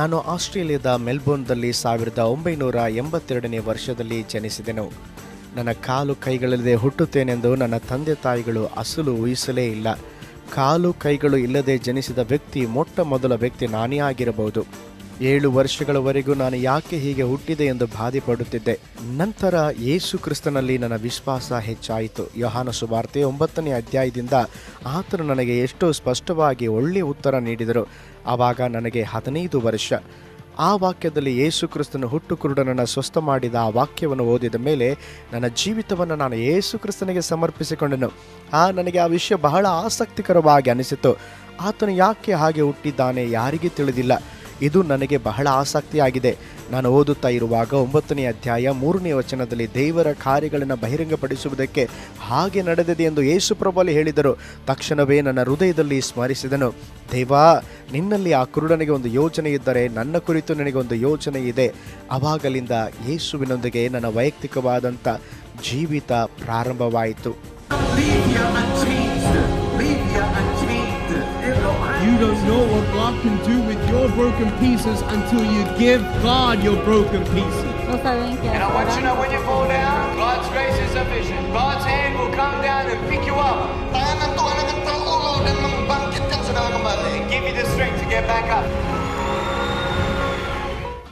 ನಾನು ಆಸ್ಟ್ರೇಲಿಯಾದ ಮೆಲ್ಬೋರ್ನ್ದಲ್ಲಿ ಸಾವಿರದ ಒಂಬೈನೂರ ಎಂಬತ್ತೆರಡನೇ ವರ್ಷದಲ್ಲಿ ಜನಿಸಿದೆನು. ನನ್ನ ಕಾಲು ಕೈಗಳಿಲ್ಲದೆ ಹುಟ್ಟುತ್ತೇನೆಂದು ನನ್ನ ತಂದೆ ತಾಯಿಗಳು ಅಸಲು ಊಹಿಸಲೇ ಇಲ್ಲ. ಕಾಲು ಕೈಗಳು ಇಲ್ಲದೆ ಜನಿಸಿದ ವ್ಯಕ್ತಿ ಮೊಟ್ಟ ಮೊದಲ ವ್ಯಕ್ತಿ ನಾನೇ ಆಗಿರಬಹುದು. ಏಳು ವರ್ಷಗಳವರೆಗೂ ನಾನು ಯಾಕೆ ಹೀಗೆ ಹುಟ್ಟಿದೆ ಎಂದು ಬಾಧೆ ಪಡುತ್ತಿದ್ದೆ. ನಂತರ ಯೇಸು ಕ್ರಿಸ್ತನಲ್ಲಿ ನನ್ನ ವಿಶ್ವಾಸ ಹೆಚ್ಚಾಯಿತು. ಯೋಹಾನ ಸುವಾರ್ತೆ ಒಂಬತ್ತನೇ ಅಧ್ಯಾಯದಿಂದ ಆತನು ನನಗೆ ಎಷ್ಟೋ ಸ್ಪಷ್ಟವಾಗಿ ಒಳ್ಳೆಯ ಉತ್ತರ ನೀಡಿದರು. ಆವಾಗ ನನಗೆ ಹದಿನೈದು ವರ್ಷ. ಆ ವಾಕ್ಯದಲ್ಲಿ ಯೇಸು ಕ್ರಿಸ್ತನು ಹುಟ್ಟು ಕುರುಡನನ್ನು ಸ್ವಸ್ಥ ಮಾಡಿದ ಆ ವಾಕ್ಯವನ್ನು ಓದಿದ ಮೇಲೆ ನನ್ನ ಜೀವಿತವನ್ನು ನಾನು ಯೇಸು ಕ್ರಿಸ್ತನಿಗೆ ಸಮರ್ಪಿಸಿಕೊಂಡನು. ಆ ನನಗೆ ಆ ವಿಷಯ ಬಹಳ ಆಸಕ್ತಿಕರವಾಗಿ ಅನಿಸಿತು. ಆತನು ಯಾಕೆ ಹಾಗೆ ಹುಟ್ಟಿದ್ದಾನೆ ಯಾರಿಗೂ ತಿಳಿದಿಲ್ಲ. ಇದು ನನಗೆ ಬಹಳ ಆಸಕ್ತಿಯಾಗಿದೆ. ನಾನು ಓದುತ್ತಾ ಇರುವಾಗ ಒಂಬತ್ತನೇ ಅಧ್ಯಾಯ ಮೂರನೇ ವಚನದಲ್ಲಿ ದೇವರ ಕಾರ್ಯಗಳನ್ನು ಬಹಿರಂಗಪಡಿಸುವುದಕ್ಕೆ ಹಾಗೆ ನಡೆದಿದೆ ಎಂದು ಯೇಸು ಪ್ರಭುಲಿ ಹೇಳಿದರು. ತಕ್ಷಣವೇ ನನ್ನ ಹೃದಯದಲ್ಲಿ ಸ್ಮರಿಸಿದನು, ದೇವಾ, ನಿನ್ನಲ್ಲಿ ಆ ಕುರುಡನಿಗೆ ಒಂದು ಯೋಚನೆ ಇದ್ದರೆ ನನ್ನ ಕುರಿತು ನನಗೆ ಒಂದು ಯೋಚನೆ ಇದೆ. ಅವಾಗಲಿಂದ ಯೇಸುವಿನೊಂದಿಗೆ ನನ್ನ ವೈಯಕ್ತಿಕವಾದಂಥ ಜೀವಿತ ಪ್ರಾರಂಭವಾಯಿತು. Don't know what God can do with your broken pieces until you give God your broken pieces. No saben qué And I want you to know when you fall down, God's grace is sufficient. God's hand will come down and pick you up. Tangan Tuhan akan terulur dan membangkitkan saudara kembali. And give you the strength to get back up.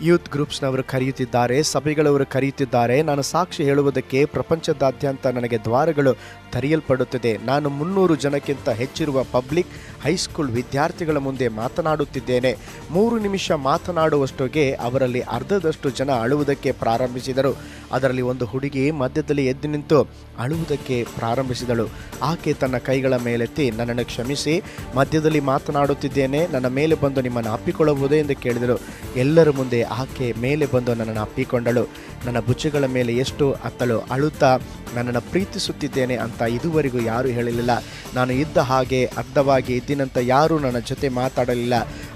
Youth ಗ್ರೂಪ್ಸ್ನವರು ಕರೆಯುತ್ತಿದ್ದಾರೆ, ಸಭೆಗಳವರು ಕರೆಯುತ್ತಿದ್ದಾರೆ. ನಾನು ಸಾಕ್ಷಿ ಹೇಳುವುದಕ್ಕೆ ಪ್ರಪಂಚದಾದ್ಯಂತ ನನಗೆ ದ್ವಾರಗಳು ತೆರೆಯಲ್ಪಡುತ್ತಿದೆ. ನಾನು ಮುನ್ನೂರು ಜನಕ್ಕಿಂತ ಹೆಚ್ಚಿರುವ ಪಬ್ಲಿಕ್ ಹೈಸ್ಕೂಲ್ ವಿದ್ಯಾರ್ಥಿಗಳ ಮುಂದೆ ಮಾತನಾಡುತ್ತಿದ್ದೇನೆ. ಮೂರು ನಿಮಿಷ ಮಾತನಾಡುವಷ್ಟೊಗೆ ಅವರಲ್ಲಿ ಅರ್ಧದಷ್ಟು ಜನ ಅಳುವುದಕ್ಕೆ ಪ್ರಾರಂಭಿಸಿದರು. ಅದರಲ್ಲಿ ಒಂದು ಹುಡುಗಿ ಮಧ್ಯದಲ್ಲಿ ಎದ್ದು ನಿಂತು ಅಳುವುದಕ್ಕೆ ಪ್ರಾರಂಭಿಸಿದಳು. ಆಕೆ ತನ್ನ ಕೈಗಳ ಮೇಲೆತ್ತಿ ನನ್ನನ್ನು ಕ್ಷಮಿಸಿ, ಮಧ್ಯದಲ್ಲಿ ಮಾತನಾಡುತ್ತಿದ್ದೇನೆ. ನನ್ನ ಮೇಲೆ ಬಂದು ನಿಮ್ಮನ್ನು ಅಪ್ಪಿಕೊಳ್ಳಬಹುದೇ ಎಂದು ಕೇಳಿದರು ಎಲ್ಲರ ಮುಂದೆ ಆಕೆ ಮೇಲೆ ಬಂದು ನನ್ನನ್ನು ಅಪ್ಪಿಕೊಂಡಳು. ನನ್ನ ಬುಚ್ಚುಗಳ ಮೇಲೆ ಎಷ್ಟು ಅತ್ತಳು, ಅಳುತ್ತಾ ನನ್ನನ್ನು ಪ್ರೀತಿಸುತ್ತಿದ್ದೇನೆ ಅಂತ ಇದುವರೆಗೂ ಯಾರೂ ಹೇಳಲಿಲ್ಲ. ನಾನು ಇದ್ದ ಹಾಗೆ ಅರ್ಧವಾಗಿ ಇದ್ದಿನಂತ ಯಾರೂ ನನ್ನ ಜೊತೆ ಮಾತಾಡಲಿಲ್ಲ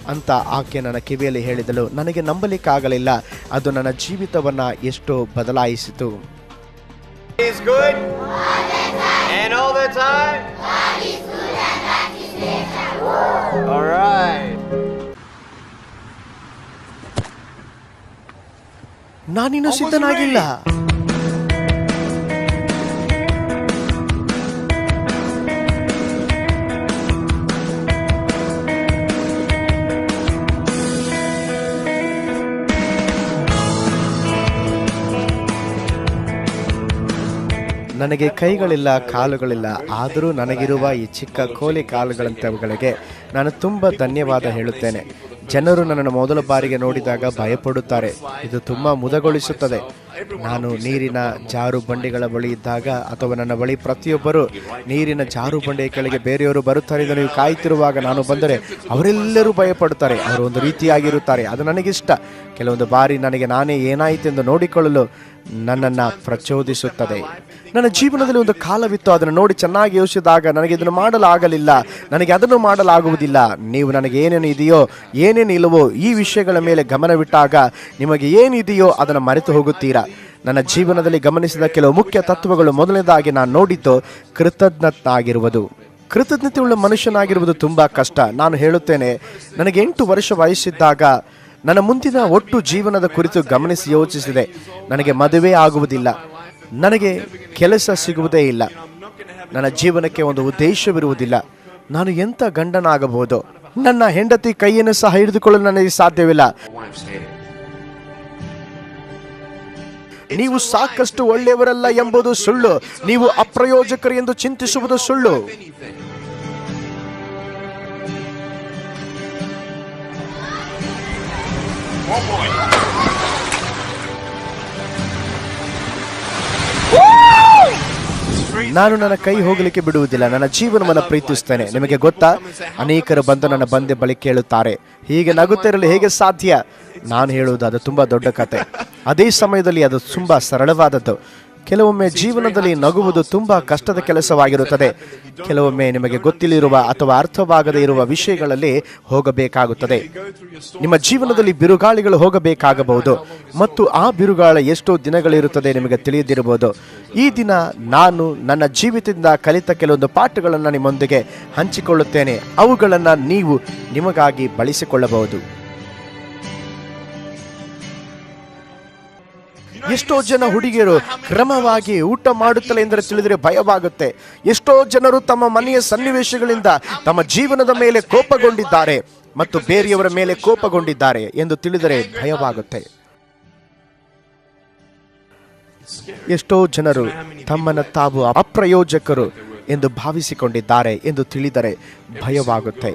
ಅಂತ ಆಕೆ ನನ್ನ ಕಿವಿಯಲ್ಲಿ ಹೇಳಿದಳು. ನನಗೆ ನಂಬಲಿಕ್ಕಾಗಲಿಲ್ಲ. ಅದು ನನ್ನ ಜೀವಿತವನ್ನು ಎಷ್ಟು ಬದಲಾಯಿಸಿತು. ನಾನಿನ್ನು ಸಿದ್ಧನಾಗಿಲ್ಲ. ನನಗೆ ಕೈಗಳಿಲ್ಲ ಕಾಲುಗಳಿಲ್ಲ. ಆದರೂ ನನಗಿರುವ ಈ ಚಿಕ್ಕ ಕೋಲಿ ಕಾಲುಗಳಂತವುಗಳಿಗೆ ನಾನು ತುಂಬ ಧನ್ಯವಾದ ಹೇಳುತ್ತೇನೆ. ಜನರು ನನ್ನನ್ನು ಮೊದಲ ಬಾರಿಗೆ ನೋಡಿದಾಗ ಭಯಪಡುತ್ತಾರೆ. ಇದು ತುಂಬ ಮುದಗೊಳಿಸುತ್ತದೆ. ನಾನು ನೀರಿನ ಜಾರು ಬಂಡಿಗಳ ಬಳಿ ಇದ್ದಾಗ ಅಥವಾ ನನ್ನ ಬಳಿ ಪ್ರತಿಯೊಬ್ಬರು ನೀರಿನ ಜಾರು ಬಂಡೆಯ ಕೆಳಗೆ ಬೇರೆಯವರು ಬರುತ್ತಾರೆ ನೀವು ಕಾಯ್ತಿರುವಾಗ ನಾನು ಬಂದರೆ ಅವರೆಲ್ಲರೂ ಭಯಪಡುತ್ತಾರೆ. ಅವರು ಒಂದು ರೀತಿಯಾಗಿರುತ್ತಾರೆ. ಅದು ನನಗಿಷ್ಟ. ಕೆಲವೊಂದು ಬಾರಿ ನನಗೆ ನಾನೇ ಏನಾಯಿತೆಂದು ನೋಡಿಕೊಳ್ಳಲು ನನ್ನನ್ನು ಪ್ರಚೋದಿಸುತ್ತದೆ. ನನ್ನ ಜೀವನದಲ್ಲಿ ಒಂದು ಕಾಲವಿತ್ತು. ಅದನ್ನು ನೋಡಿ ಚೆನ್ನಾಗಿ ಯೋಚಿಸಿದಾಗ ನನಗೆ ಇದನ್ನು ಮಾಡಲಾಗಲಿಲ್ಲ. ನನಗೆ ಅದನ್ನು ಮಾಡಲಾಗುವುದಿಲ್ಲ. ನೀವು ನನಗೆ ಏನೇನು ಇದೆಯೋ, ಏನೇನು ಇಲ್ಲವೋ ಈ ವಿಷಯಗಳ ಮೇಲೆ ಗಮನವಿಟ್ಟಾಗ ನಿಮಗೆ ಏನಿದೆಯೋ ಅದನ್ನು ಮರೆತು ಹೋಗುತ್ತೀರಾ? ನನ್ನ ಜೀವನದಲ್ಲಿ ಗಮನಿಸಿದ ಕೆಲವು ಮುಖ್ಯ ತತ್ವಗಳು ಮೊದಲನೇದಾಗಿ ನಾನು ನೋಡಿದ್ದು ಕೃತಜ್ಞತಾಗಿರುವುದು. ಕೃತಜ್ಞತೆ ಉಳ್ಳ ಮನುಷ್ಯನಾಗಿರುವುದು ತುಂಬ ಕಷ್ಟ. ನಾನು ಹೇಳುತ್ತೇನೆ, ನನಗೆ ಎಂಟು ವರ್ಷ ವಯಸ್ಸಿದ್ದಾಗ ನನ್ನ ಮುಂದಿನ ಒಟ್ಟು ಜೀವನದ ಕುರಿತು ಗಮನಿಸಿ ಯೋಚಿಸಿದೆ. ನನಗೆ ಮದುವೆ ಆಗುವುದಿಲ್ಲ. ನನಗೆ ಕೆಲಸ ಸಿಗುವುದೇ ಇಲ್ಲ. ನನ್ನ ಜೀವನಕ್ಕೆ ಒಂದು ಉದ್ದೇಶವಿರುವುದಿಲ್ಲ. ನಾನು ಎಂಥ ಗಂಡನಾಗಬಹುದು? ನನ್ನ ಹೆಂಡತಿ ಕೈಯನ್ನು ಸಹ ಹಿಡಿದುಕೊಳ್ಳಲು ನನಗೆ ಸಾಧ್ಯವಿಲ್ಲ. ನೀವು ಸಾಕಷ್ಟು ಒಳ್ಳೆಯವರಲ್ಲ ಎಂಬುದು ಸುಳ್ಳು. ನೀವು ಅಪ್ರಯೋಜಕರು ಎಂದು ಚಿಂತಿಸುವುದು ಸುಳ್ಳು. ನಾನು ನನ್ನ ಕೈ ಹೋಗಲಿಕ್ಕೆ ಬಿಡುವುದಿಲ್ಲ. ನನ್ನ ಜೀವನವನ್ನು ಪ್ರೀತಿಸುತ್ತೇನೆ. ನಿಮಗೆ ಗೊತ್ತಾ? ಅನೇಕರು ಬಂದು ನನ್ನ ಬಂದೆ ಬಳಿ ಕೇಳುತ್ತಾರೆ. ಹೀಗೆ ನಗುತ್ತಿರಲು ಹೇಗೆ ಸಾಧ್ಯ? ನಾನು ಹೇಳುವುದು ಅದು ತುಂಬ ದೊಡ್ಡ ಕತೆ. ಅದೇ ಸಮಯದಲ್ಲಿ ಅದು ತುಂಬ ಸರಳವಾದದ್ದು. ಕೆಲವೊಮ್ಮೆ ಜೀವನದಲ್ಲಿ ನಗುವುದು ತುಂಬಾ ಕಷ್ಟದ ಕೆಲಸವಾಗಿರುತ್ತದೆ. ಕೆಲವೊಮ್ಮೆ ನಿಮಗೆ ಗೊತ್ತಿಲ್ಲಿರುವ ಅಥವಾ ಅರ್ಥವಾಗದೇ ಇರುವ ವಿಷಯಗಳಲ್ಲಿ ಹೋಗಬೇಕಾಗುತ್ತದೆ. ನಿಮ್ಮ ಜೀವನದಲ್ಲಿ ಬಿರುಗಾಳಿಗಳು ಹೋಗಬೇಕಾಗಬಹುದು ಮತ್ತು ಆ ಬಿರುಗಾಳ ಎಷ್ಟೋ ದಿನಗಳಿರುತ್ತದೆ ನಿಮಗೆ ತಿಳಿಯದಿರಬಹುದು ಈ ದಿನ ನಾನು ನನ್ನ ಜೀವಿತದಿಂದ ಕಲಿತ ಕೆಲವೊಂದು ಪಾಠಗಳನ್ನು ನಿಮ್ಮೊಂದಿಗೆ ಹಂಚಿಕೊಳ್ಳುತ್ತೇನೆ. ಅವುಗಳನ್ನು ನೀವು ನಿಮಗಾಗಿ ಬಳಸಿಕೊಳ್ಳಬಹುದು. ಎಷ್ಟೋ ಜನ ಹುಡುಗಿಯರು ಕ್ರಮವಾಗಿ ಊಟ ಮಾಡುತ್ತಲೇ ಎಂದರೆ ತಿಳಿದರೆ ಭಯವಾಗುತ್ತೆ. ಎಷ್ಟೋ ಜನರು ತಮ್ಮ ಮನೆಯ ಸನ್ನಿವೇಶಗಳಿಂದ ತಮ್ಮ ಜೀವನದ ಮೇಲೆ ಕೋಪಗೊಂಡಿದ್ದಾರೆ ಮತ್ತು ಬೇರೆಯವರ ಮೇಲೆ ಕೋಪಗೊಂಡಿದ್ದಾರೆ ಎಂದು ತಿಳಿದರೆ ಭಯವಾಗುತ್ತೆ. ಎಷ್ಟೋ ಜನರು ತಮ್ಮನ್ನು ತಾವು ಅಪ್ರಯೋಜಕರು ಎಂದು ಭಾವಿಸಿಕೊಂಡಿದ್ದಾರೆ ಎಂದು ತಿಳಿದರೆ ಭಯವಾಗುತ್ತೆ.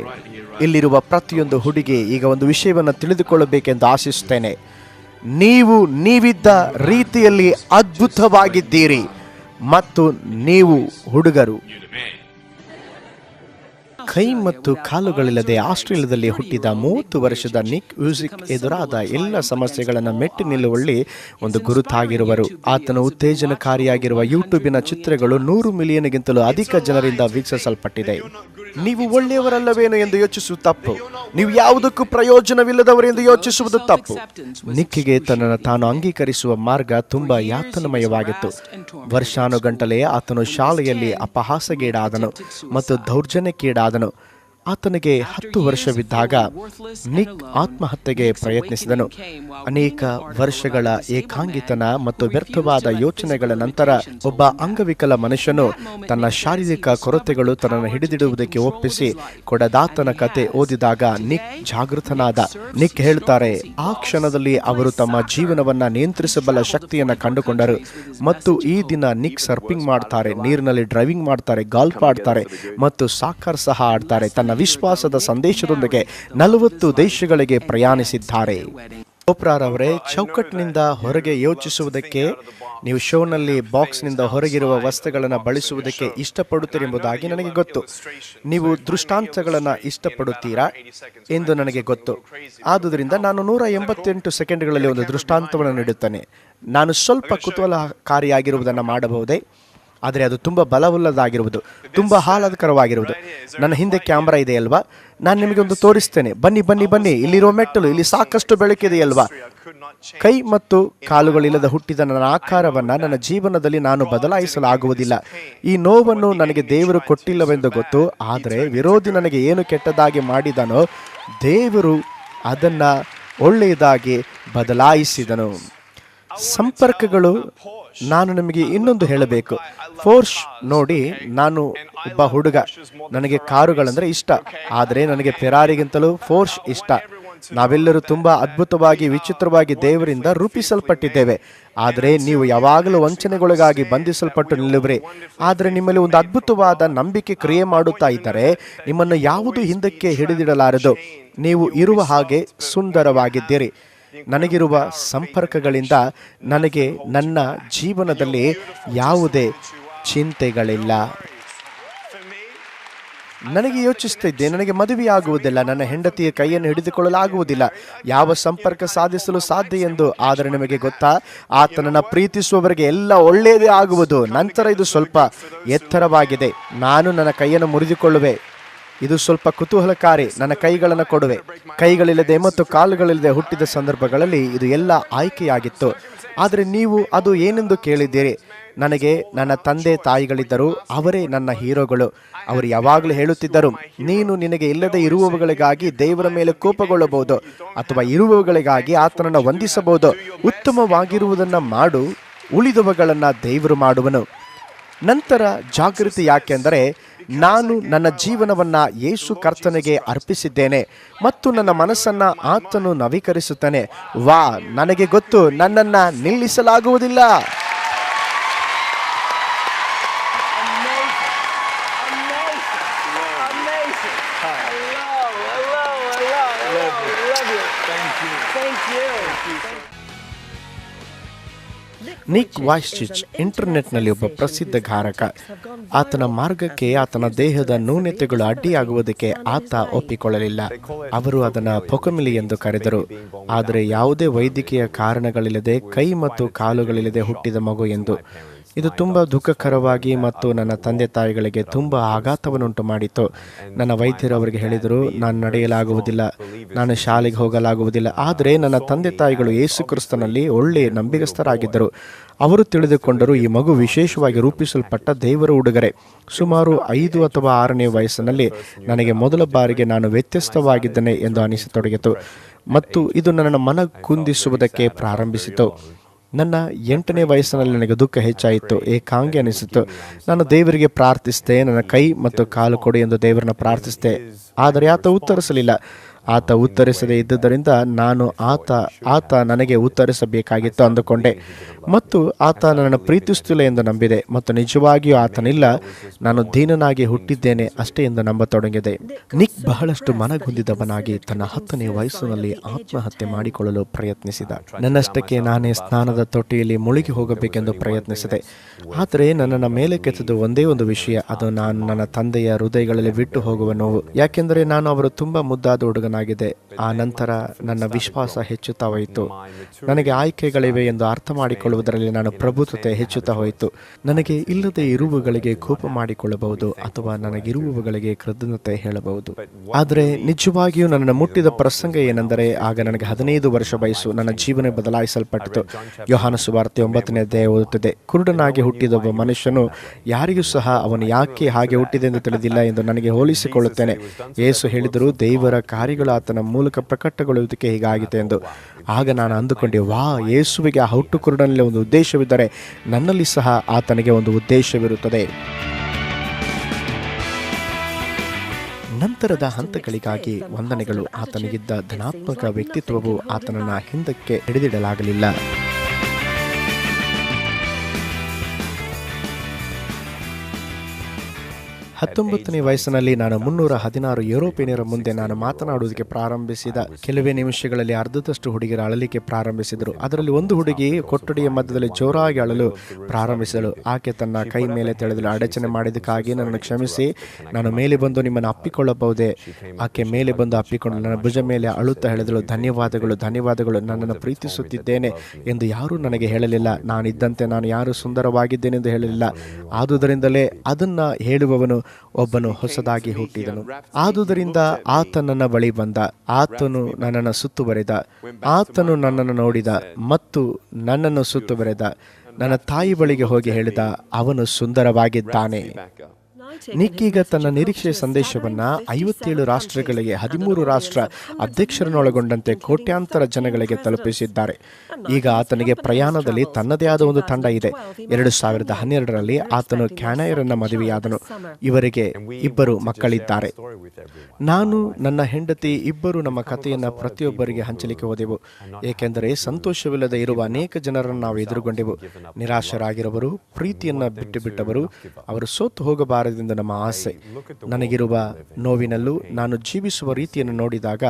ಇಲ್ಲಿರುವ ಪ್ರತಿಯೊಂದು ಹುಡುಗಿ ಈಗ ಒಂದು ವಿಷಯವನ್ನು ತಿಳಿದುಕೊಳ್ಳಬೇಕೆಂದು ಆಶಿಸುತ್ತೇನೆ. ನೀವು ನೀವಿದ್ದ ರೀತಿಯಲ್ಲಿ ಅದ್ಭುತವಾಗಿದ್ದೀರಿ ಮತ್ತು ನೀವು ಹುಡುಗರು. ಕೈ ಮತ್ತು ಕಾಲುಗಳಿಲ್ಲದೆ ಆಸ್ಟ್ರೇಲಿಯಾದಲ್ಲಿ ಹುಟ್ಟಿದ ಮೂವತ್ತು ವರ್ಷದ ನಿಕ್ ಮ್ಯೂಸಿಕ್ ಎದುರಾದ ಎಲ್ಲ ಸಮಸ್ಯೆಗಳನ್ನು ಮೆಟ್ಟಿ ನಿಲ್ಲುವಲ್ಲಿ ಒಂದು ಗುರುತಾಗಿರುವರು. ಆತನ ಉತ್ತೇಜನಕಾರಿಯಾಗಿರುವ ಯೂಟ್ಯೂಬಿನ ಚಿತ್ರಗಳು ನೂರು ಮಿಲಿಯನ್ಗಿಂತಲೂ ಅಧಿಕ ಜನರಿಂದ ವೀಕ್ಷಿಸಲ್ಪಟ್ಟಿದೆ. ನೀವು ಒಳ್ಳೆಯವರಲ್ಲವೇನು ಎಂದು ಯೋಚಿಸುವುದು ತಪ್ಪು. ನೀವು ಯಾವುದಕ್ಕೂ ಪ್ರಯೋಜನವಿಲ್ಲದವರು ಎಂದು ಯೋಚಿಸುವುದು ತಪ್ಪು. ನಿಕ್ಕಿಗೆ ತನ್ನನ್ನು ತಾನು ಅಂಗೀಕರಿಸುವ ಮಾರ್ಗ ತುಂಬಾ ಯಾತನಮಯವಾಗಿತ್ತು. ವರ್ಷಾನುಗಂಟಲೆ ಆತನು ಶಾಲೆಯಲ್ಲಿ ಅಪಹಾಸಗೀಡಾದನು ಮತ್ತು ದೌರ್ಜನ್ಯಕ್ಕೀಡಾದನು. kena ಆತನಿಗೆ ಹತ್ತು ವರ್ಷವಿದ್ದಾಗ ನಿಕ್ ಆತ್ಮಹತ್ಯೆಗೆ ಪ್ರಯತ್ನಿಸಿದನು. ಅನೇಕ ವರ್ಷಗಳ ಏಕಾಂಗಿತನ ಮತ್ತು ವ್ಯರ್ಥವಾದ ಯೋಚನೆಗಳ ನಂತರ ಒಬ್ಬ ಅಂಗವಿಕಲ ಮನುಷ್ಯನು ತನ್ನ ಶಾರೀರಿಕ ಕೊರತೆಗಳು ತನ್ನನ್ನು ಹಿಡಿದಿಡುವುದಕ್ಕೆ ಒಪ್ಪಿಸಿ ಕೊಡದಾತನ ಕತೆ ಓದಿದಾಗ ನಿಕ್ ಜಾಗೃತನಾದ. ನಿಕ್ ಹೇಳ್ತಾರೆ, ಆ ಕ್ಷಣದಲ್ಲಿ ಅವರು ತಮ್ಮ ಜೀವನವನ್ನ ನಿಯಂತ್ರಿಸಬಲ್ಲ ಶಕ್ತಿಯನ್ನು ಕಂಡುಕೊಂಡರು ಮತ್ತು ಈ ದಿನ ನಿಕ್ ಸರ್ಫಿಂಗ್ ಮಾಡ್ತಾರೆ, ನೀರಿನಲ್ಲಿ ಡ್ರೈವಿಂಗ್ ಮಾಡ್ತಾರೆ, ಗಾಲ್ಫ್ ಆಡ್ತಾರೆ ಮತ್ತು ಸಾಕರ್ ಸಹ ಆಡ್ತಾರೆ. ತನ್ನ ವಿಶ್ವಾಸದ ಸಂದೇಶದೊಂದಿಗೆ ನಲವತ್ತು ದೇಶಗಳಿಗೆ ಪ್ರಯಾಣಿಸಿದ್ದಾರೆ. ಚೋಪ್ರಾರವರೇ ಚೌಕಟ್ಟಿನಿಂದ ಹೊರಗೆ ಯೋಚಿಸುವುದಕ್ಕೆ, ನೀವು ಶೋನಲ್ಲಿ ಬಾಕ್ಸ್ನಿಂದ ಹೊರಗಿರುವ ವಸ್ತುಗಳನ್ನು ಬಳಸುವುದಕ್ಕೆ ಇಷ್ಟಪಡುತ್ತೀರೆಂಬುದಾಗಿ ನನಗೆ ಗೊತ್ತು. ನೀವು ದೃಷ್ಟಾಂತಗಳನ್ನು ಇಷ್ಟಪಡುತ್ತೀರಾ ಎಂದು ನನಗೆ ಗೊತ್ತು. ಆದುದರಿಂದ ನಾನು ನೂರ ಎಂಬತ್ತೆಂಟು ಸೆಕೆಂಡ್ಗಳಲ್ಲಿ ಒಂದು ದೃಷ್ಟಾಂತವನ್ನು ನೀಡುತ್ತೇನೆ. ನಾನು ಸ್ವಲ್ಪ ಕುತೂಹಲಕಾರಿಯಾಗಿರುವುದನ್ನು ಮಾಡಬಹುದೇ? ಆದರೆ ಅದು ತುಂಬ ಬಲವುಲ್ಲದಾಗಿರುವುದು ತುಂಬ ಆಹ್ಲಾದಕರವಾಗಿರುವುದು. ನನ್ನ ಹಿಂದೆ ಕ್ಯಾಮ್ರಾ ಇದೆ ಅಲ್ವಾ ನಾನು ನಿಮಗೆ ಒಂದು ತೋರಿಸ್ತೇನೆ. ಬನ್ನಿ ಬನ್ನಿ ಬನ್ನಿ. ಇಲ್ಲಿರುವ ಮೆಟ್ಟಲು, ಇಲ್ಲಿ ಸಾಕಷ್ಟು ಬೆಳಕಿದೆ ಅಲ್ವಾ ಕೈ ಮತ್ತು ಕಾಲುಗಳಿಲ್ಲದ ಹುಟ್ಟಿದ ನನ್ನ ಆಕಾರವನ್ನು ನನ್ನ ಜೀವನದಲ್ಲಿ ನಾನು ಬದಲಾಯಿಸಲಾಗುವುದಿಲ್ಲ. ಈ ನೋವನ್ನು ನನಗೆ ದೇವರು ಕೊಟ್ಟಿಲ್ಲವೆಂದು ಗೊತ್ತು. ಆದರೆ ವಿರೋಧಿ ನನಗೆ ಏನು ಕೆಟ್ಟದಾಗಿ ಮಾಡಿದನೋ ದೇವರು ಅದನ್ನು ಒಳ್ಳೆಯದಾಗಿ ಬದಲಾಯಿಸಿದನು. ಸಂಪರ್ಕಗಳು ನಾನು ನಿಮಗೆ ಇನ್ನೊಂದು ಹೇಳಬೇಕು. ಫೋರ್ಸ್ ನೋಡಿ, ನಾನು ಒಬ್ಬ ಹುಡುಗ. ನನಗೆ ಕಾರುಗಳಂದ್ರೆ ಇಷ್ಟ. ಆದರೆ ನನಗೆ ಫೆರಾರಿಗಿಂತಲೂ ಫೋರ್ಸ್ ಇಷ್ಟ. ನಾವೆಲ್ಲರೂ ತುಂಬಾ ಅದ್ಭುತವಾಗಿ, ವಿಚಿತ್ರವಾಗಿ ದೇವರಿಂದ ರೂಪಿಸಲ್ಪಟ್ಟಿದ್ದೇವೆ. ಆದರೆ ನೀವು ಯಾವಾಗಲೂ ವಂಚನೆಗೊಳಗಾಗಿ ಬಂಧಿಸಲ್ಪಟ್ಟು ನಿಲ್ಲುವ್ರಿ. ಆದರೆ ನಿಮ್ಮಲ್ಲಿ ಒಂದು ಅದ್ಭುತವಾದ ನಂಬಿಕೆ ಕ್ರಿಯೆ ಮಾಡುತ್ತಾ ಇದ್ದರೆ, ನಿಮ್ಮನ್ನು ಯಾವುದು ಹಿಂದಕ್ಕೆ ಹಿಡಿದಿಡಲಾರದು? ನೀವು ಇರುವ ಹಾಗೆ ಸುಂದರವಾಗಿದ್ದೀರಿ. ನನಗಿರುವ ಸಂಪರ್ಕಗಳಿಂದ ನನಗೆ ನನ್ನ ಜೀವನದಲ್ಲಿ ಯಾವುದೇ ಚಿಂತೆಗಳಿಲ್ಲ. ನನಗೆ ಯೋಚಿಸ್ತಿದ್ದೆ, ನನಗೆ ಮದುವೆಯಾಗುವುದಿಲ್ಲ, ನನ್ನ ಹೆಂಡತಿಯ ಕೈಯನ್ನು ಹಿಡಿದುಕೊಳ್ಳಲಾಗುವುದಿಲ್ಲ. ಯಾವ ಸಂಪರ್ಕ ಸಾಧಿಸಲು ಸಾಧ್ಯ ಎಂದು ಆದರೆ ನಿಮಗೆ ಗೊತ್ತಾ, ಆತನನ್ನು ಪ್ರೀತಿಸುವವರಿಗೆ ಎಲ್ಲ ಒಳ್ಳೆಯದೇ ಆಗುವುದು. ನಂತರ ಇದು ಸ್ವಲ್ಪ ಎತ್ತರವಾಗಿದೆ. ನಾನು ನನ್ನ ಕೈಯನ್ನು ಮುರಿದುಕೊಳ್ಳುವೆ. ಇದು ಸ್ವಲ್ಪ ಕುತೂಹಲಕಾರಿ. ನನ್ನ ಕೈಗಳನ್ನು ಕೊಡುವೆ. ಕೈಗಳಿಲ್ಲದೆ ಮತ್ತು ಕಾಲುಗಳಿಲ್ಲದೆ ಹುಟ್ಟಿದ ಸಂದರ್ಭಗಳಲ್ಲಿ ಇದು ಎಲ್ಲ ಆಯ್ಕೆಯಾಗಿತ್ತು. ಆದರೆ ನೀವು ಅದು ಏನೆಂದು ಕೇಳಿದ್ದೀರಿ? ನನಗೆ ನನ್ನ ತಂದೆ ತಾಯಿಗಳಿದ್ದರು, ಅವರೇ ನನ್ನ ಹೀರೋಗಳು. ಅವರು ಯಾವಾಗಲೂ ಹೇಳುತ್ತಿದ್ದರು, ನೀನು ನಿನಗೆ ಇಲ್ಲದೆ ಇರುವವುಗಳಿಗಾಗಿ ದೇವರ ಮೇಲೆ ಕೋಪಗೊಳ್ಳಬಹುದು ಅಥವಾ ಇರುವವುಗಳಿಗಾಗಿ ಆತನನ್ನು ವಂದಿಸಬಹುದು. ಉತ್ತಮವಾಗಿರುವುದನ್ನು ಮಾಡು, ಉಳಿದವುಗಳನ್ನು ದೇವರು ಮಾಡುವನು. ನಂತರ ಜಾಗೃತಿ ಯಾಕೆಂದರೆ ನಾನು ನನ್ನ ಜೀವನವನ್ನ ಯೇಸು ಕರ್ತನಿಗೆ ಅರ್ಪಿಸಿದ್ದೇನೆ ಮತ್ತು ನನ್ನ ಮನಸ್ಸನ್ನ ಆತನು ನವೀಕರಿಸುತ್ತಾನೆ. ವಾ ನನಗೆ ಗೊತ್ತು ನನ್ನನ್ನ ನಿಲ್ಲಿಸಲಾಗುವುದಿಲ್ಲ. ನಿಕ್ ವಾಯ್ಸ್ಟಿಚ್ ಇಂಟರ್ನೆಟ್ನಲ್ಲಿ ಒಬ್ಬ ಪ್ರಸಿದ್ಧ ಗಾರಕ. ಆತನ ಮಾರ್ಗಕ್ಕೆ ಆತನ ದೇಹದ ನ್ಯೂನತೆಗಳು ಅಡ್ಡಿಯಾಗುವುದಕ್ಕೆ ಆತ ಒಪ್ಪಿಕೊಳ್ಳಲಿಲ್ಲ. ಅವರು ಅದನ್ನು ಪೊಕಮಿಲಿ ಎಂದು ಕರೆದರು. ಆದರೆ ಯಾವುದೇ ವೈದ್ಯಕೀಯ ಕಾರಣಗಳಿಲ್ಲದೆ ಕೈ ಮತ್ತು ಕಾಲುಗಳಿಲ್ಲದೆ ಹುಟ್ಟಿದ ಮಗು ಎಂದು ಇದು ತುಂಬ ದುಃಖಕರವಾಗಿ ಮತ್ತು ನನ್ನ ತಂದೆ ತಾಯಿಗಳಿಗೆ ತುಂಬ ಆಘಾತವನ್ನುಂಟು ಮಾಡಿತು ನನ್ನ ವೈದ್ಯರು ಅವರಿಗೆ ಹೇಳಿದರು, ನಾನು ನಡೆಯಲಾಗುವುದಿಲ್ಲ. ನಾನು ಶಾಲೆಗೆ ಹೋಗಲಾಗುವುದಿಲ್ಲ. ಆದರೆ ನನ್ನ ತಂದೆ ತಾಯಿಗಳು ಯೇಸು ಕ್ರಿಸ್ತನಲ್ಲಿ ಒಳ್ಳೆಯ ನಂಬಿಗಸ್ತರಾಗಿದ್ದರು ಅವರು ತಿಳಿದುಕೊಂಡರು, ಈ ಮಗು ವಿಶೇಷವಾಗಿ ರೂಪಿಸಲ್ಪಟ್ಟ ದೇವರ ಉಡುಗೊರೆ. ಸುಮಾರು ಐದು ಅಥವಾ ಆರನೇ ವಯಸ್ಸಿನಲ್ಲಿ ನನಗೆ ಮೊದಲ ಬಾರಿಗೆ ನಾನು ವ್ಯತ್ಯಸ್ತವಾಗಿದ್ದೇನೆ ಎಂದು ಅನಿಸತೊಡಗಿತು. ಮತ್ತು ಇದು ನನ್ನ ಮನ ಕುಂದಿಸುವುದಕ್ಕೆ ಪ್ರಾರಂಭಿಸಿತು. ನನ್ನ ಎಂಟನೇ ವಯಸ್ಸಿನಲ್ಲಿ ನನಗೆ ದುಃಖ ಹೆಚ್ಚಾಯಿತು, ಏಕಾಂಗಿ ಅನಿಸಿತು. ನಾನು ದೇವರಿಗೆ ಪ್ರಾರ್ಥಿಸಿದೆ, ನನ್ನ ಕೈ ಮತ್ತು ಕಾಲು ಕೊಡಿ ಎಂದು ದೇವರನ್ನ ಪ್ರಾರ್ಥಿಸಿದೆ. ಆದರೆ ಆತ ಉತ್ತರಿಸಲಿಲ್ಲ. ಆತ ಉತ್ತರಿಸದೇ ಇದ್ದುದರಿಂದ ನಾನು ಆತ ಆತ ನನಗೆ ಉತ್ತರಿಸಬೇಕಾಗಿತ್ತು ಅಂದುಕೊಂಡೆ. ಮತ್ತು ಆತ ನನ್ನನ್ನು ಪ್ರೀತಿಸುತ್ತಿಲ್ಲ ಎಂದು ನಂಬಿದೆ. ಮತ್ತು ನಿಜವಾಗಿಯೂ ಆತನಿಲ್ಲ, ನಾನು ದೀನನಾಗಿ ಹುಟ್ಟಿದ್ದೇನೆ ಅಷ್ಟೇ ಎಂದು ನಂಬತೊಡಗಿದೆ. ನಿಕ್ ಬಹಳಷ್ಟು ಮನಗುಂದಿದವನಾಗಿ ತನ್ನ ಹತ್ತನೇ ವಯಸ್ಸಿನಲ್ಲಿ ಆತ್ಮಹತ್ಯೆ ಮಾಡಿಕೊಳ್ಳಲು ಪ್ರಯತ್ನಿಸಿದ. ನನ್ನಷ್ಟಕ್ಕೆ ನಾನೇ ಸ್ನಾನದ ತೊಟ್ಟಿಯಲ್ಲಿ ಮುಳುಗಿ ಹೋಗಬೇಕೆಂದು ಪ್ರಯತ್ನಿಸಿದೆ. ಆದರೆ ನನ್ನ ಮೇಲೆ ಕೆತ್ತದ ಒಂದೇ ಒಂದು ವಿಷಯ. ಅದು ನಾನು ನನ್ನ ತಂದೆಯ ಹೃದಯಗಳಲ್ಲಿ ಬಿಟ್ಟು ಹೋಗುವ ನೋವು. ಯಾಕೆಂದರೆ ನಾನು ಅವರು ತುಂಬಾ ಮುದ್ದಾದ ಹುಡುಗನಾಗಿದೆ ಆ ನಂತರ ನನ್ನ ವಿಶ್ವಾಸ ಹೆಚ್ಚುತ್ತಾ ಹೋಯಿತು. ನನಗೆ ಆಯ್ಕೆಗಳಿವೆ ಎಂದು ಅರ್ಥ ಮಾಡಿಕೊಳ್ಳುವುದರಲ್ಲಿ ನಾನು ಪ್ರಭುತ್ವತೆ ಹೆಚ್ಚುತ್ತಾ ಹೋಯಿತು. ನನಗೆ ಇಲ್ಲದೆ ಇರುವುಗಳಿಗೆ ಕೋಪ ಮಾಡಿಕೊಳ್ಳಬಹುದು ಅಥವಾ ನನಗಿರುವವುಗಳಿಗೆ ಕೃತಜ್ಞತೆ ಹೇಳಬಹುದು. ಆದರೆ ನಿಜವಾಗಿಯೂ ನನ್ನ ಮುಟ್ಟಿದ ಪ್ರಸಂಗ ಏನೆಂದರೆ ಆಗ ನನಗೆ ಹದಿನೈದು ವರ್ಷ ವಯಸ್ಸು ನನ್ನ ಜೀವನ ಬದಲಾಯಿಸಲ್ಪಟ್ಟಿತು. ಯೋಹಾನ ಸುವಾರ್ತೆ ಒಂಬತ್ತನೇ ದೇಹ ಓದುತ್ತದೆ ಕುರುಡನಾಗಿ ಹುಟ್ಟಿದ ಒಬ್ಬ ಮನುಷ್ಯನು ಯಾರಿಗೂ ಸಹ ಅವನು ಯಾಕೆ ಹಾಗೆ ಹುಟ್ಟಿದೆ ಎಂದು ತಿಳಿದಿಲ್ಲ ಎಂದು ನನಗೆ ಹೋಲಿಸಿಕೊಳ್ಳುತ್ತೇನೆ. ಯೇಸು ಹೇಳಿದರು ದೇವರ ಕಾರ್ಯಗಳು ಆತನ ಮೂಲಕ ಪ್ರಕಟಗೊಳ್ಳುವುದಕ್ಕೆ ಹೀಗಾಗಿದೆ ಎಂದು. ಆಗ ನಾನು ಅಂದುಕೊಂಡೆ, ವಾ, ಯೇಸುವಿಗೆ ಆ ಹುಟ್ಟು ಕುರುಡನಲ್ಲಿ ಒಂದು ಉದ್ದೇಶವಿದ್ದರೆ ನನ್ನಲ್ಲಿ ಸಹ ಆತನಿಗೆ ಒಂದು ಉದ್ದೇಶವಿರುತ್ತದೆ. ನಂತರದ ಹಂತಗಳಿಗಾಗಿ ವಂದನೆಗಳು ಆತನಿಗಿದ್ದ ಧನಾತ್ಮಕ ವ್ಯಕ್ತಿತ್ವವು ಆತನನ್ನ ಹಿಂದಕ್ಕೆ ಹಿಡಿದಿಡಲಾಗಲಿಲ್ಲ. ಹತ್ತೊಂಬತ್ತನೇ ವಯಸ್ಸಿನಲ್ಲಿ ನಾನು ಮುನ್ನೂರ ಹದಿನಾರು ಯುರೋಪಿಯನರ ಮುಂದೆ ನಾನು ಮಾತನಾಡುವುದಕ್ಕೆ ಪ್ರಾರಂಭಿಸಿದ. ಕೆಲವೇ ನಿಮಿಷಗಳಲ್ಲಿ ಅರ್ಧದಷ್ಟು ಹುಡುಗಿಯರು ಅಳಲಿಕ್ಕೆ ಪ್ರಾರಂಭಿಸಿದರು. ಅದರಲ್ಲಿ ಒಂದು ಹುಡುಗಿ ಕೊಠಡಿಯ ಮಧ್ಯದಲ್ಲಿ ಜೋರಾಗಿ ಅಳಲು ಪ್ರಾರಂಭಿಸಿದಳು. ಆಕೆ ತನ್ನ ಕೈ ಮೇಲೆ ತೆಳೆದಲು ಅಡಚಣೆ ಮಾಡಿದ್ದಕ್ಕಾಗಿ ನನ್ನನ್ನು ಕ್ಷಮಿಸಿ. ನಾನು ಮೇಲೆ ಬಂದು ನಿಮ್ಮನ್ನು ಅಪ್ಪಿಕೊಳ್ಳಬಹುದೇ? ಆಕೆ ಮೇಲೆ ಬಂದು ಅಪ್ಪಿಕೊಂಡು ನನ್ನ ಭುಜ ಮೇಲೆ ಅಳುತ್ತಾ ಹೇಳಿದಳು. ಧನ್ಯವಾದಗಳು ಧನ್ಯವಾದಗಳು. ನನ್ನನ್ನು ಪ್ರೀತಿಸುತ್ತಿದ್ದೇನೆ ಎಂದು ಯಾರೂ ನನಗೆ ಹೇಳಲಿಲ್ಲ. ನಾನಿದ್ದಂತೆ ನಾನು ಯಾರು ಸುಂದರವಾಗಿದ್ದೇನೆಂದು ಹೇಳಲಿಲ್ಲ. ಆದುದರಿಂದಲೇ ಅದನ್ನು ಹೇಳುವವನು ಒಬ್ಬನು ಹೊಸದಾಗಿ ಹುಟ್ಟಿದನು. ಆದುದರಿಂದ ಆತ ನನ್ನ ಬಳಿ ಬಂದ. ಆತನು ನನ್ನನ್ನು ಸುತ್ತುವರೆದ ಆತನು ನನ್ನನ್ನು ನೋಡಿದ ಮತ್ತು ನನ್ನನ್ನು ಸುತ್ತುವರೆದ ನನ್ನ ತಾಯಿ ಬಳಿಗೆ ಹೋಗಿ ಹೇಳಿದ, ಅವನು ಸುಂದರವಾಗಿದ್ದಾನೆ. ನಿಕ್ಕೀಗ ತನ್ನ ನಿರೀಕ್ಷೆಯ ಸಂದೇಶವನ್ನ ಐವತ್ತೇಳು ರಾಷ್ಟ್ರಗಳಿಗೆ, ಹದಿಮೂರು ರಾಷ್ಟ್ರ ಅಧ್ಯಕ್ಷರನ್ನೊಳಗೊಂಡಂತೆ ಕೋಟ್ಯಾಂತರ ಜನಗಳಿಗೆ ತಲುಪಿಸಿದ್ದಾರೆ. ಈಗ ಆತನಿಗೆ ಪ್ರಯಾಣದಲ್ಲಿ ತನ್ನದೇ ಆದ ಒಂದು ತಂಡ ಇದೆ. ಎರಡು ಸಾವಿರದ ಹನ್ನೆರಡರಲ್ಲಿ ಆತನು ಕ್ಯಾನಯರನ್ನ ಮದುವೆಯಾದನು. ಇವರಿಗೆ ಇಬ್ಬರು ಮಕ್ಕಳಿದ್ದಾರೆ. ನಾನು, ನನ್ನ ಹೆಂಡತಿ, ಇಬ್ಬರು ನಮ್ಮ ಕಥೆಯನ್ನ ಪ್ರತಿಯೊಬ್ಬರಿಗೆ ಹಂಚಲಿಕ್ಕೆ ಹೋದೆವು. ಏಕೆಂದರೆ ಸಂತೋಷವಿಲ್ಲದೆ ಇರುವ ಅನೇಕ ಜನರನ್ನು ನಾವು ಎದುರುಗೊಂಡೆವು. ನಿರಾಶರಾಗಿರುವರು ಪ್ರೀತಿಯನ್ನ ಬಿಟ್ಟು ಬಿಟ್ಟವರು ಅವರು ಸೋತು ಹೋಗಬಾರದೆಂದು ನಮ್ಮ ಆಸೆ. ನನಗಿರುವ ನೋವಿನಲ್ಲೂ ನಾನು ಜೀವಿಸುವ ರೀತಿಯನ್ನು ನೋಡಿದಾಗ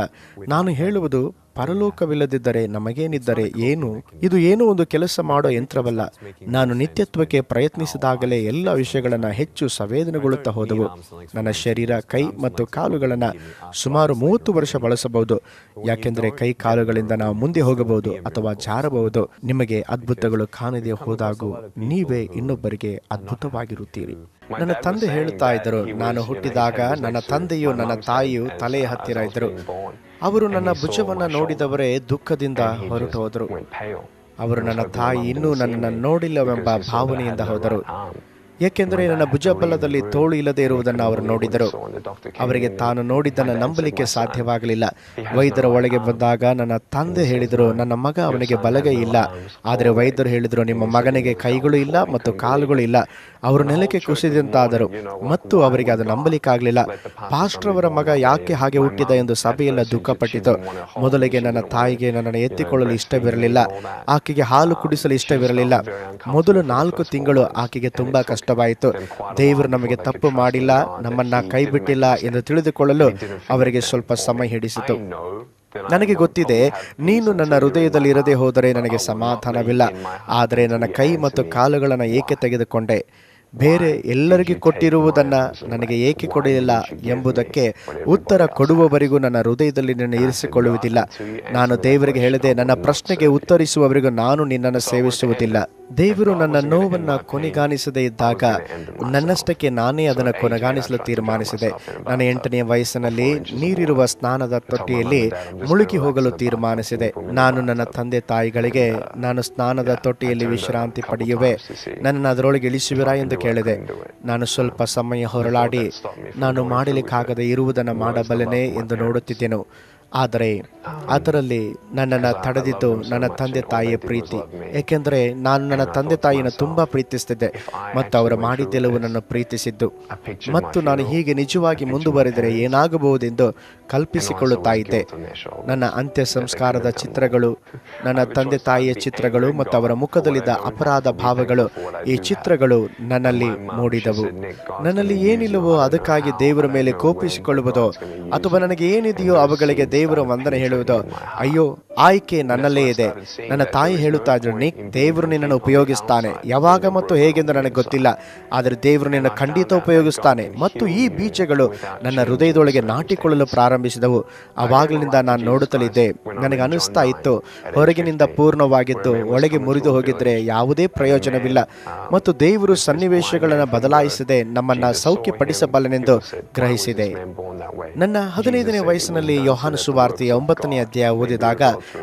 ನಾನು ಹೇಳುವುದು ಪರಲೋಕವಿಲ್ಲದಿದ್ದರೆ ನಮಗೇನಿದ್ದರೆ ಏನು? ಇದು ಏನು ಒಂದು ಕೆಲಸ ಮಾಡೋ ಯಂತ್ರವಲ್ಲ. ನಾನು ನಿತ್ಯತ್ವಕ್ಕೆ ಪ್ರಯತ್ನಿಸಿದಾಗಲೇ ಎಲ್ಲ ವಿಷಯಗಳನ್ನು ಹೆಚ್ಚು ಸಂವೇದನೆಗೊಳ್ಳುತ್ತಾ ಹೋದವು. ನನ್ನ ಶರೀರ, ಕೈ ಮತ್ತು ಕಾಲುಗಳನ್ನು ಸುಮಾರು ಮೂವತ್ತು ವರ್ಷ ಬಳಸಬಹುದು. ಯಾಕೆಂದರೆ ಕೈ ಕಾಲುಗಳಿಂದ ನಾವು ಮುಂದೆ ಹೋಗಬಹುದು ಅಥವಾ ಜಾರಬಹುದು. ನಿಮಗೆ ಅದ್ಭುತಗಳು ಕಾಣದೆ ಹೋದಾಗೂ ನೀವೇ ಇನ್ನೊಬ್ಬರಿಗೆ ಅದ್ಭುತವಾಗಿರುತ್ತೀರಿ. ನನ್ನ ತಂದೆ ಹೇಳುತ್ತಾ ಇದ್ದರು, ನಾನು ಹುಟ್ಟಿದಾಗ ನನ್ನ ತಂದೆಯು ನನ್ನ ತಾಯಿಯು ತಲೆಯ ಹತ್ತಿರ ಇದ್ದರು. ಅವರು ನನ್ನ ಭುಜವನ್ನು ನೋಡಿದವರೇ ದುಃಖದಿಂದ ಹೊರಟು ಹೋದರು. ಅವರು ನನ್ನ ತಾಯಿ ಇನ್ನೂ ನನ್ನನ್ನು ನೋಡಿಲ್ಲವೆಂಬ ಭಾವನೆಯಿಂದ ಹೋದರು. ಏಕೆಂದರೆ ನನ್ನ ಭುಜಬಲದಲ್ಲಿ ತೋಳು ಇಲ್ಲದೆ ಇರುವುದನ್ನು ಅವರು ನೋಡಿದರು. ಅವರಿಗೆ ತಾನು ನೋಡಿದ್ದನ್ನು ನಂಬಲಿಕ್ಕೆ ಸಾಧ್ಯವಾಗಲಿಲ್ಲ. ವೈದ್ಯರ ಒಳಗೆ ಬಂದಾಗ ನನ್ನ ತಂದೆ ಹೇಳಿದರು ನನ್ನ ಮಗ ಅವನಿಗೆ ಬಲಗೈ ಇಲ್ಲ. ಆದರೆ ವೈದ್ಯರು ಹೇಳಿದರು ನಿಮ್ಮ ಮಗನಿಗೆ ಕೈಗಳು ಇಲ್ಲ ಮತ್ತು ಕಾಲುಗಳು ಇಲ್ಲ. ಅವರು ನೆಲಕ್ಕೆ ಕುಸಿದಂತಾದರು ಮತ್ತು ಅವರಿಗೆ ಅದು ನಂಬಲಿಕ್ಕಾಗಲಿಲ್ಲ. ಪಾಸ್ಟರ್ ಅವರ ಮಗ ಯಾಕೆ ಹಾಗೆ ಹುಟ್ಟಿದ ಎಂದು ಸಭೆಯೆಲ್ಲ ದುಃಖಪಟ್ಟಿತು. ಮೊದಲಿಗೆ ನನ್ನ ತಾಯಿಗೆ ನನ್ನನ್ನು ಎತ್ತಿಕೊಳ್ಳಲು ಇಷ್ಟವಿರಲಿಲ್ಲ. ಆಕೆಗೆ ಹಾಲು ಕುಡಿಸಲು ಇಷ್ಟವಿರಲಿಲ್ಲ. ಮೊದಲು ನಾಲ್ಕು ತಿಂಗಳು ಆಕೆಗೆ ತುಂಬಾ ಕಷ್ಟವಾಯಿತು ದೇವರು ನಮಗೆ ತಪ್ಪು ಮಾಡಿಲ್ಲ ನಮ್ಮನ್ನ ಕೈ ಬಿಟ್ಟಿಲ್ಲ ಎಂದು ತಿಳಿದುಕೊಳ್ಳಲು ಅವರಿಗೆ ಸ್ವಲ್ಪ ಸಮಯ ಹಿಡಿಸಿತು. ನನಗೆ ಗೊತ್ತಿದೆ ನೀನು ನನ್ನ ಹೃದಯದಲ್ಲಿ ಇರದೆ ಹೋದರೆ ನನಗೆ ಸಮಾಧಾನವಿಲ್ಲ. ಆದರೆ ನನ್ನ ಕೈ ಮತ್ತು ಕಾಲುಗಳನ್ನು ಏಕೆ ತೆಗೆದುಕೊಂಡೆ? ಬೇರೆ ಎಲ್ಲರಿಗೂ ಕೊಟ್ಟಿರುವುದನ್ನ ನನಗೆ ಏಕೆ ಕೊಡಲಿಲ್ಲ ಎಂಬುದಕ್ಕೆ ಉತ್ತರ ಕೊಡುವವರೆಗೂ ನನ್ನ ಹೃದಯದಲ್ಲಿ ನಿನ್ನ ಇರಿಸಿಕೊಳ್ಳುವುದಿಲ್ಲ. ನಾನು ದೇವರಿಗೆ ಹೇಳಿದೆ ನನ್ನ ಪ್ರಶ್ನೆಗೆ ಉತ್ತರಿಸುವವರೆಗೂ ನಾನು ನಿನ್ನನ್ನು ಸೇವಿಸುವುದಿಲ್ಲ. ದೇವರು ನನ್ನ ನೋವನ್ನು ಕೊನೆಗಾಣಿಸದೇ ಇದ್ದಾಗ ನನ್ನಷ್ಟಕ್ಕೆ ನಾನೇ ಅದನ್ನು ಕೊನೆಗಾಣಿಸಲು ತೀರ್ಮಾನಿಸಿದೆ. ನನ್ನ ಎಂಟನೆಯ ವಯಸ್ಸಿನಲ್ಲಿ ನೀರಿರುವ ಸ್ನಾನದ ತೊಟ್ಟಿಯಲ್ಲಿ ಮುಳುಗಿ ಹೋಗಲು ತೀರ್ಮಾನಿಸಿದೆ. ನಾನು ನನ್ನ ತಂದೆ ತಾಯಿಗಳಿಗೆ ನಾನು ಸ್ನಾನದ ತೊಟ್ಟಿಯಲ್ಲಿ ವಿಶ್ರಾಂತಿ ಪಡೆಯುವೆ. ನನ್ನನ್ನು ಅದರೊಳಗೆ ಇಳಿಸುವಿರಾ ಎಂದು ಕೇಳಿದೆ. ನಾನು ಸ್ವಲ್ಪ ಸಮಯ ಹೊರಳಾಡಿ ನಾನು ಮಾಡಲಿಕ್ಕಾಗದೆ ಇರುವುದನ್ನು ಮಾಡಬಲ್ಲನೆ ಎಂದು ನೋಡುತ್ತಿದ್ದೆನು. ಆದರೆ ಅದರಲ್ಲಿ ನನ್ನನ್ನು ತಡೆದಿದ್ದು ನನ್ನ ತಂದೆ ತಾಯಿಯ ಪ್ರೀತಿ. ಏಕೆಂದರೆ ನಾನು ನನ್ನ ತಂದೆ ತಾಯಿಯನ್ನು ತುಂಬ ಪ್ರೀತಿಸ್ತಿದ್ದೆ ಮತ್ತು ಅವರು ಮಾಡಿದ್ದೆಲ್ಲವೂ ನನ್ನ ಪ್ರೀತಿಸಿದ್ದು. ಮತ್ತು ನಾನು ಹೀಗೆ ನಿಜವಾಗಿ ಮುಂದುವರೆದರೆ ಏನಾಗಬಹುದೆಂದು ಕಲ್ಪಿಸಿಕೊಳ್ಳುತ್ತಾ ಇದ್ದೆ. ನನ್ನ ಅಂತ್ಯ ಸಂಸ್ಕಾರದ ಚಿತ್ರಗಳು, ನನ್ನ ತಂದೆ ತಾಯಿಯ ಚಿತ್ರಗಳು ಮತ್ತು ಅವರ ಮುಖದಲ್ಲಿದ್ದ ಅಪರಾಧ ಭಾವಗಳು ಈ ಚಿತ್ರಗಳು ನನ್ನಲ್ಲಿ ಮೂಡಿದವು. ನನ್ನಲ್ಲಿ ಏನಿಲ್ಲವೋ ಅದಕ್ಕಾಗಿ ದೇವರ ಮೇಲೆ ಕೋಪಿಸಿಕೊಳ್ಳುವುದೋ ಅಥವಾ ನನಗೆ ಏನಿದೆಯೋ ಅವುಗಳಿಗೆ ದೇವರ ವಂದನೆ ಹೇಳುವುದು, ಅಯ್ಯೋ, ಆಯ್ಕೆ ನನ್ನಲ್ಲೇ ಇದೆ. ನನ್ನ ತಾಯಿ ಹೇಳುತ್ತಾ ಇದ್ರು ನಿಕ್ ದೇವರು ನಿನ್ನನ್ನು ಉಪಯೋಗಿಸ್ತಾನೆ. ಯಾವಾಗ ಮತ್ತು ಹೇಗೆಂದು ನನಗೆ ಗೊತ್ತಿಲ್ಲ. ಆದರೆ ದೇವರು ನಿನ್ನ ಖಂಡಿತ ಉಪಯೋಗಿಸ್ತಾನೆ. ಮತ್ತು ಈ ಬೀಜಗಳು ನನ್ನ ಹೃದಯದೊಳಗೆ ನಾಟಿಕೊಳ್ಳಲು ಪ್ರಾರಂಭಿಸಿದವು. ಆವಾಗಲಿಂದ ನಾನು ನೋಡುತ್ತಲಿದ್ದೆ. ನನಗೆ ಅನಿಸ್ತಾ ಇತ್ತು. ಹೊರಗಿನಿಂದ ಪೂರ್ಣವಾಗಿದ್ದು, ಒಳಗೆ ಮುರಿದು ಹೋಗಿದ್ರೆ ಯಾವುದೇ ಪ್ರಯೋಜನವಿಲ್ಲ. ಮತ್ತು ದೇವರು ಸನ್ನಿವೇಶಗಳನ್ನು ಬದಲಾಯಿಸದೆ ನಮ್ಮನ್ನ ಸೌಖ್ಯಪಡಿಸಬಲ್ಲನೆಂದು ಗ್ರಹಿಸಿದೆ. ನನ್ನ ಹದಿನೈದನೇ ವಯಸ್ಸಿನಲ್ಲಿ ಯೋಹಾನ ಸುವಾರ್ತೆಯ ಒಂಬತ್ತನೇ ಅಧ್ಯಾಯ ಓದಿದಾಗ,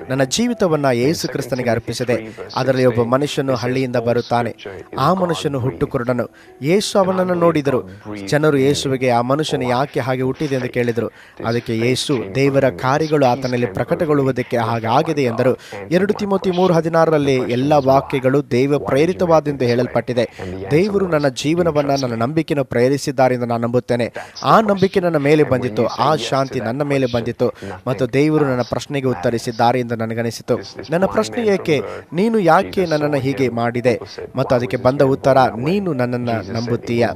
ನನ್ನ ಜೀವಿತವನ್ನ ಯೇಸು ಕ್ರಿಸ್ತನಿಗೆ ಅರ್ಪಿಸಿದೆ, ಅದರಲ್ಲಿ ಒಬ್ಬ ಮನುಷ್ಯನು ಹಳ್ಳಿಯಿಂದ ಬರುತ್ತಾನೆ. ಆ ಮನುಷ್ಯನು ಹುಟ್ಟು ಕುರುಡನು ಯೇಸು ಅವನನ್ನು ನೋಡಿದರು. ಜನರು ಯೇಸುವಿಗೆ, ಆ ಮನುಷ್ಯನು ಯಾಕೆ ಹಾಗೆ ಹುಟ್ಟಿದೆ? ಎಂದು ಕೇಳಿದರು. ಅದಕ್ಕೆ ಯೇಸು, ದೇವರ ಕಾರ್ಯಗಳು ಆತನಲ್ಲಿ ಪ್ರಕಟಗೊಳ್ಳುವುದಕ್ಕೆ ಹಾಗೆ ಆಗಿದೆ ಎಂದರು. ಎರಡು ತಿಮೋತಿ ಮೂರು ಹದಿನಾರರಲ್ಲಿ, ಎಲ್ಲ ವಾಕ್ಯಗಳು ದೇವ ಪ್ರೇರಿತವಾದೆಂದು ಹೇಳಲ್ಪಟ್ಟಿದೆ. ದೇವರು ನನ್ನ ಜೀವನವನ್ನ ನನ್ನ ನಂಬಿಕೆಯನ್ನು ಪ್ರೇರಿಸಿದ್ದಾರೆ ಎಂದು ನಾನು ನಂಬುತ್ತೇನೆ. ಆ ನಂಬಿಕೆ ನನ್ನ ಮೇಲೆ ಬಂದಿತ್ತು. ಆ ಶಾಂತಿ ನನ್ನ ಮೇಲೆ ಬಂದಿತ್ತು. ಮತ್ತು ದೇವರು ನನ್ನ ಪ್ರಶ್ನೆಗೆ ಉತ್ತರಿಸಿದ್ದಾರೆ ಎಂದು ನನಗನಿಸಿತು. ನನ್ನ ಪ್ರಶ್ನೆ ಏಕೆ? ನೀನು ಯಾಕೆ ನನ್ನನ್ನು ಹೀಗೆ ಮಾಡಿದೆ? ಮತ್ತು ಅದಕ್ಕೆ ಬಂದ ಉತ್ತರ ನೀನು ನನ್ನನ್ನು ನಂಬುತ್ತೀಯ.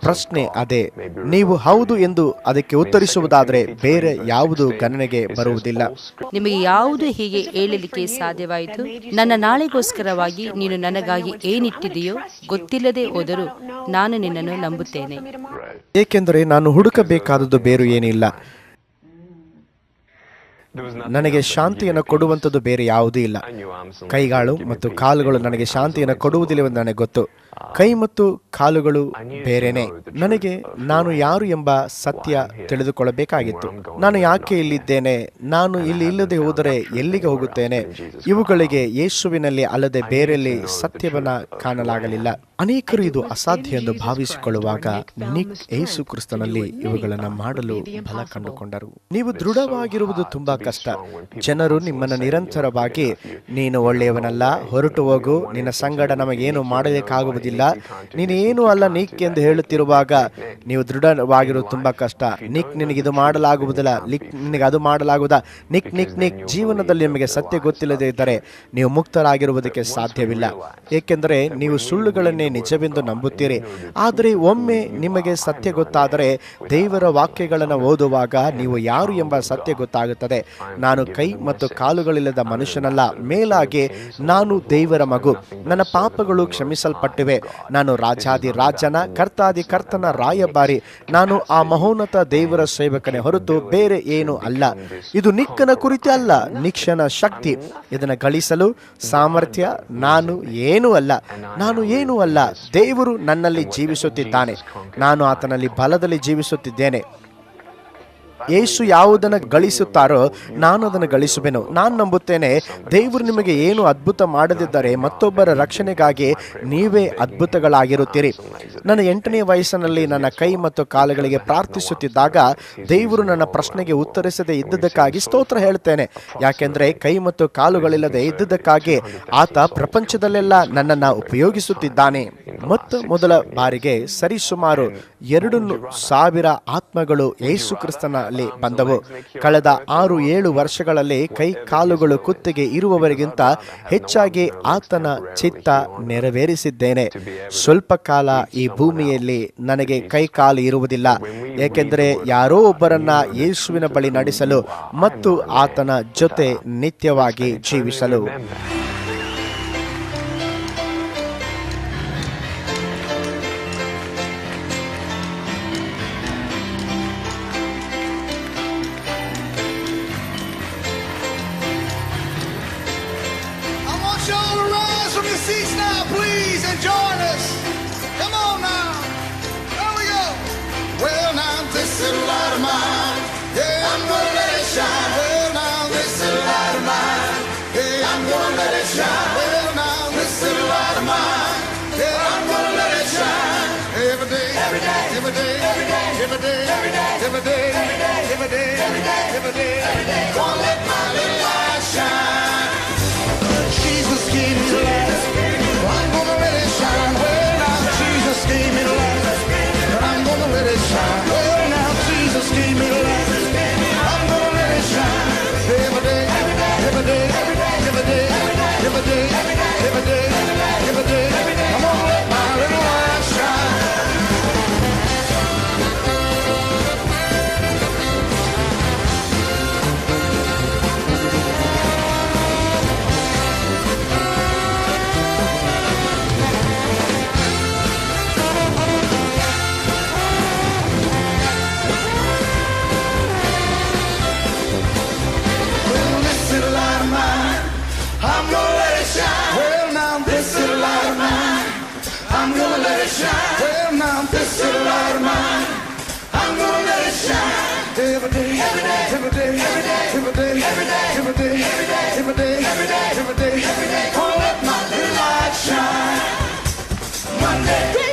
ಪ್ರಶ್ನೆ ಅದೇ. ನೀವು ಹೌದು ಎಂದು ಅದಕ್ಕೆ ಉತ್ತರಿಸುವುದಾದರೆ ಬೇರೆ ಯಾವುದು ಗಣನೆಗೆ ಬರುವುದಿಲ್ಲ. ನಿಮಗೆ ಯಾವುದು ಹೀಗೆ ಹೇಳಲಿಕ್ಕೆ ಸಾಧ್ಯವಾಯಿತು? ನನ್ನ ನಾಳೆಗೋಸ್ಕರವಾಗಿ ನೀನು ನನಗಾಗಿ ಏನಿಟ್ಟಿದೆಯೋ ಗೊತ್ತಿಲ್ಲದೆ ಹೋದರೂ ನಾನು ನಿನ್ನನ್ನು ನಂಬುತ್ತೇನೆ. ಏಕೆಂದರೆ ನಾನು ಹುಡುಕಬೇಕಾದದ್ದು ಬೇರು ಏನಿಲ್ಲ. ನನಗೆ ಶಾಂತಿಯನ್ನು ಕೊಡುವಂಥದ್ದು ಬೇರೆ ಯಾವುದೂ ಇಲ್ಲ. ಕೈಗಾಳು ಮತ್ತು ಕಾಲುಗಳು ನನಗೆ ಶಾಂತಿಯನ್ನು ಕೊಡುವುದಿಲ್ಲವೆಂದು ನನಗೆ ಗೊತ್ತು. ಕೈ ಮತ್ತು ಕಾಲುಗಳು ಬೇರೆನೆ. ನನಗೆ ನಾನು ಯಾರು ಎಂಬ ಸತ್ಯ ತಿಳಿದುಕೊಳ್ಳಬೇಕಾಗಿತ್ತು. ನಾನು ಯಾಕೆ ಇಲ್ಲಿದ್ದೇನೆ? ನಾನು ಇಲ್ಲಿ ಇಲ್ಲದೆ ಹೋದರೆ ಎಲ್ಲಿಗೆ ಹೋಗುತ್ತೇನೆ? ಇವುಗಳಿಗೆ ಯೇಸುವಿನಲ್ಲಿ ಅಲ್ಲದೆ ಬೇರೆಯಲ್ಲಿ ಸತ್ಯವನ್ನ ಕಾಣಲಾಗಲಿಲ್ಲ. ಅನೇಕರು ಇದು ಅಸಾಧ್ಯ ಎಂದು ಭಾವಿಸಿಕೊಳ್ಳುವಾಗ ನಿಕ್ ಯೇಸು ಕ್ರಿಸ್ತನಲ್ಲಿ ಇವುಗಳನ್ನು ಮಾಡಲು ಬಲ ಕಂಡುಕೊಂಡರು. ನೀವು ದೃಢವಾಗಿರುವುದು ತುಂಬಾ ಕಷ್ಟ. ಜನರು ನಿಮ್ಮನ್ನು ನಿರಂತರವಾಗಿ ನೀನು ಒಳ್ಳೆಯವನಲ್ಲ ಹೊರಟು ಹೋಗು ನಿನ್ನ ಸಂಗಡ ನಮಗೇನು ಮಾಡಲಿಕ್ಕಾಗುವುದಿಲ್ಲ ನೀನು ನೀನೇನು ಅಲ್ಲ ನಿಕ್ ಎಂದು ಹೇಳುತ್ತಿರುವಾಗ ನೀವು ದೃಢವಾಗಿರುವುದು ತುಂಬಾ ಕಷ್ಟ. ನಿಕ್ ನಿನಗೆ ಇದು ಮಾಡಲಾಗುವುದಿಲ್ಲ. ಲಿಕ್ ನಿನಗೆ ಅದು ಮಾಡಲಾಗುವುದ? ನಿಕ್ ನಿಕ್ ನಿಕ್, ಜೀವನದಲ್ಲಿ ನಿಮಗೆ ಸತ್ಯ ಗೊತ್ತಿಲ್ಲದೇ ಇದ್ದರೆ ನೀವು ಮುಕ್ತರಾಗಿರುವುದಕ್ಕೆ ಸಾಧ್ಯವಿಲ್ಲ. ಏಕೆಂದರೆ ನೀವು ಸುಳ್ಳುಗಳನ್ನೇ ನಿಜವೆಂದು ನಂಬುತ್ತೀರಿ. ಆದರೆ ಒಮ್ಮೆ ನಿಮಗೆ ಸತ್ಯ ಗೊತ್ತಾದರೆ ದೇವರ ವಾಕ್ಯಗಳನ್ನು ಓದುವಾಗ ನೀವು ಯಾರು ಎಂಬ ಸತ್ಯ ಗೊತ್ತಾಗುತ್ತದೆ. ನಾನು ಕೈ ಮತ್ತು ಕಾಲುಗಳಿಲ್ಲದ ಮನುಷ್ಯನಲ್ಲ. ಮೇಲಾಗಿ ನಾನು ದೇವರ ಮಗು. ನನ್ನ ಪಾಪಗಳು ಕ್ಷಮಿಸಲ್ಪಟ್ಟಿವೆ. ನಾನು ರಾಜಾದಿ ರಾಜನ ಕರ್ತಾದಿ ಕರ್ತನ ರಾಯಭಾರಿ ನಾನು ಆ ಮಹೋನ್ನತ ದೇವರ ಸೇವಕನೇ ಹೊರತು ಬೇರೆ ಏನು ಅಲ್ಲ. ಇದು ನಿಕ್ಕನ ಕುರಿತು ಅಲ್ಲ ನಿಕ್ಷನ ಶಕ್ತಿ. ಇದನ್ನು ಗಳಿಸಲು ಸಾಮರ್ಥ್ಯ ನಾನು ಏನೂ ಅಲ್ಲ. ನಾನು ಏನೂ ಅಲ್ಲ. ದೇವರು ನನ್ನಲ್ಲಿ ಜೀವಿಸುತ್ತಿದ್ದಾನೆ. ನಾನು ಆತನಲ್ಲಿ ಬಲದಲ್ಲಿ ಜೀವಿಸುತ್ತಿದ್ದೇನೆ. ಯೇಸು ಯಾವುದನ್ನು ಗಳಿಸುತ್ತಾರೋ ನಾನು ಅದನ್ನು ಗಳಿಸುವೆನು. ನಾನು ನಂಬುತ್ತೇನೆ, ದೇವರು ನಿಮಗೆ ಏನು ಅದ್ಭುತ ಮಾಡದಿದ್ದರೆ ಮತ್ತೊಬ್ಬರ ರಕ್ಷಣೆಗಾಗಿ ನೀವೇ ಅದ್ಭುತಗಳಾಗಿರುತ್ತೀರಿ. ನನ್ನ ಎಂಟನೇ ವಯಸ್ಸಿನಲ್ಲಿ ನನ್ನ ಕೈ ಮತ್ತು ಕಾಲುಗಳಿಗೆ ಪ್ರಾರ್ಥಿಸುತ್ತಿದ್ದಾಗ ದೇವರು ನನ್ನ ಪ್ರಶ್ನೆಗೆ ಉತ್ತರಿಸದೆ ಇದ್ದದಕ್ಕಾಗಿ ಸ್ತೋತ್ರ ಹೇಳ್ತೇನೆ. ಯಾಕೆಂದರೆ ಕೈ ಮತ್ತು ಕಾಲುಗಳಿಲ್ಲದೆ ಇದ್ದದಕ್ಕಾಗಿ ಆತ ಪ್ರಪಂಚದಲ್ಲೆಲ್ಲ ನನ್ನನ್ನು ಉಪಯೋಗಿಸುತ್ತಿದ್ದಾನೆ. ಮತ್ತು ಮೊದಲ ಬಾರಿಗೆ ಸರಿಸುಮಾರು ಎರಡು ಸಾವಿರ ಆತ್ಮಗಳು ಯೇಸು ಕ್ರಿಸ್ತನಲ್ಲಿ ಬಂದವು. ಕಳೆದ ಆರು ಏಳು ವರ್ಷಗಳಲ್ಲಿ ಕೈ ಕಾಲುಗಳು ಕುತ್ತಿಗೆ ಇರುವವರಿಗಿಂತ ಹೆಚ್ಚಾಗಿ ಆತನ ಚಿತ್ತ ನೆರವೇರಿಸಿದ್ದೇನೆ. ಸ್ವಲ್ಪ ಕಾಲ ಈ ಭೂಮಿಯಲ್ಲಿ ನನಗೆ ಕೈ ಕಾಲು ಇರುವುದಿಲ್ಲ. ಏಕೆಂದರೆ ಯಾರೋ ಒಬ್ಬರನ್ನ ಯೇಸುವಿನ ಬಳಿ ನಡೆಸಲು ಮತ್ತು ಆತನ ಜೊತೆ ನಿತ್ಯವಾಗಿ ಜೀವಿಸಲು every day, every day, every day, every day, every day, every day, every day, every day. Gonna let my little light shine. She's a skinny lass. Sunday.